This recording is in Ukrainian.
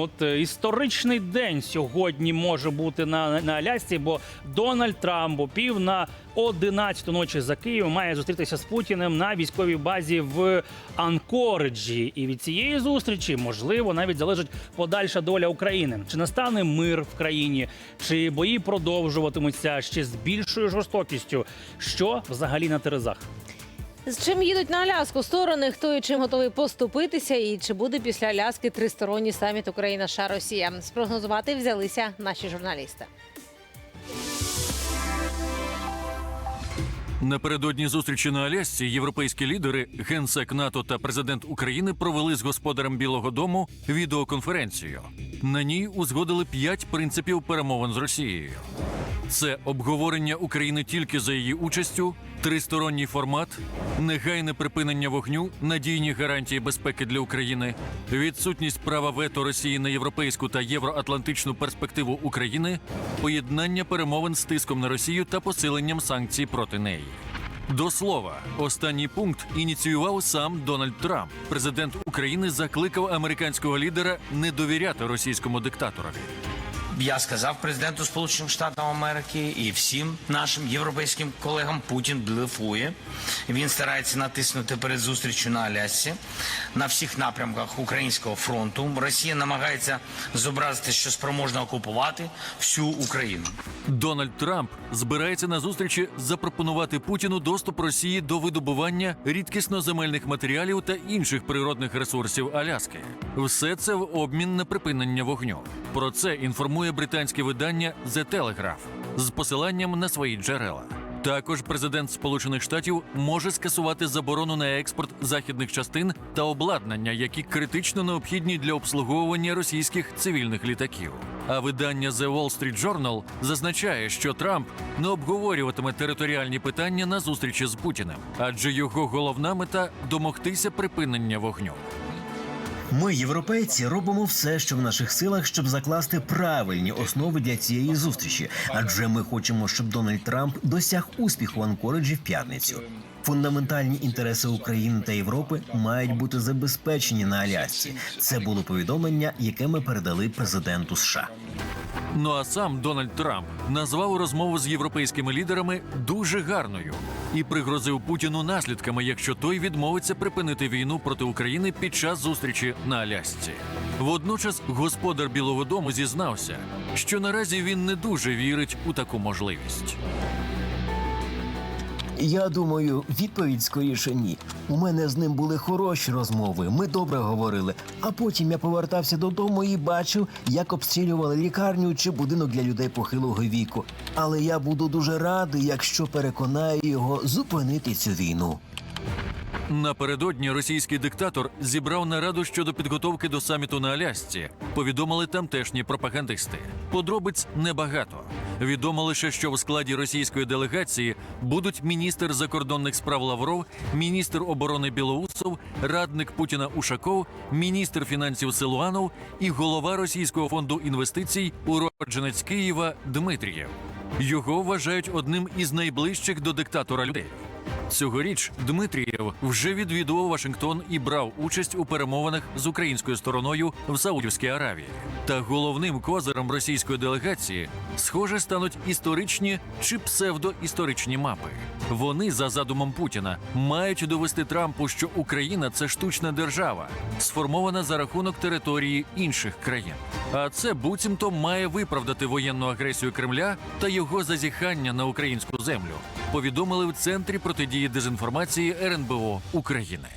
От е, історичний день сьогодні може бути на, на Алясці, бо Дональд Трамп о пів на 11 ночі за Києвом має зустрітися з Путіним на військовій базі в Анкориджі. І від цієї зустрічі можливо навіть залежить подальша доля України. Чи настане мир в країні, чи бої продовжуватимуться ще з більшою жорстокістю? Що взагалі на терезах? З чим їдуть на Аляску сторони? Хто і чим готовий поступитися? І чи буде після Аляски тристоронній саміт Україна США Росія? Спрогнозувати взялися наші журналісти. Напередодні зустрічі на Алясці європейські лідери, генсек НАТО та президент України провели з господарем Білого Дому відеоконференцію. На ній узгодили п'ять принципів перемовин з Росією. Це обговорення України тільки за її участю, тристоронній формат, негайне припинення вогню, надійні гарантії безпеки для України, відсутність права вето Росії на європейську та євроатлантичну перспективу України, поєднання перемовин з тиском на Росію та посиленням санкцій проти неї. До слова, останній пункт ініціював сам Дональд Трамп. Президент України закликав американського лідера не довіряти російському диктаторові. Я сказав президенту Сполучених Штатів Америки і всім нашим європейським колегам Путін блефує. Він старається натиснути перед зустрічю на Алясці на всіх напрямках українського фронту. Росія намагається зобразити, що спроможна окупувати всю Україну. Дональд Трамп збирається на зустрічі запропонувати Путіну доступ Росії до видобування рідкісноземельних матеріалів та інших природних ресурсів Аляски. Все це в обмін на припинення вогню. Про це інформує британське видання The Telegraph з посиланням на свої джерела. Також президент Сполучених Штатів може скасувати заборону на експорт західних частин та обладнання, які критично необхідні для обслуговування російських цивільних літаків. А видання The Wall Street Journal зазначає, що Трамп не обговорюватиме територіальні питання на зустрічі з Путіним, адже його головна мета домогтися припинення вогню. Ми, європейці, робимо все, що в наших силах, щоб закласти правильні основи для цієї зустрічі. Адже ми хочемо, щоб Дональд Трамп досяг успіху Анкориджі в п'ятницю. Фундаментальні інтереси України та Європи мають бути забезпечені на Алясці. Це було повідомлення, яке ми передали президенту США. Ну а сам Дональд Трамп назвав розмову з європейськими лідерами дуже гарною і пригрозив Путіну наслідками, якщо той відмовиться припинити війну проти України під час зустрічі на Алясці. Водночас господар Білого Дому зізнався, що наразі він не дуже вірить у таку можливість. Я думаю, відповідь скоріше ні. У мене з ним були хороші розмови. Ми добре говорили. А потім я повертався додому і бачив, як обстрілювали лікарню чи будинок для людей похилого віку. Але я буду дуже радий, якщо переконаю його зупинити цю війну. Напередодні російський диктатор зібрав нараду щодо підготовки до саміту на Алясці. Повідомили тамтешні пропагандисти. Подробиць небагато. Відомо лише, що в складі російської делегації будуть міністр закордонних справ Лавров, міністр оборони Білоусов, радник Путіна Ушаков, міністр фінансів Силуанов і голова російського фонду інвестицій, уродженець Києва Дмитрієв. Його вважають одним із найближчих до диктатора людей. Цьогоріч Дмитрієв вже відвідував Вашингтон і брав участь у перемовинах з українською стороною в Саудівській Аравії. Та головним козиром російської делегації, схоже, стануть історичні чи псевдоісторичні мапи. Вони, за задумом Путіна, мають довести Трампу, що Україна це штучна держава, сформована за рахунок території інших країн. А це буцімто має виправдати воєнну агресію Кремля та його зазіхання на українську землю. Повідомили в центрі протидії дезінформації РНБО України.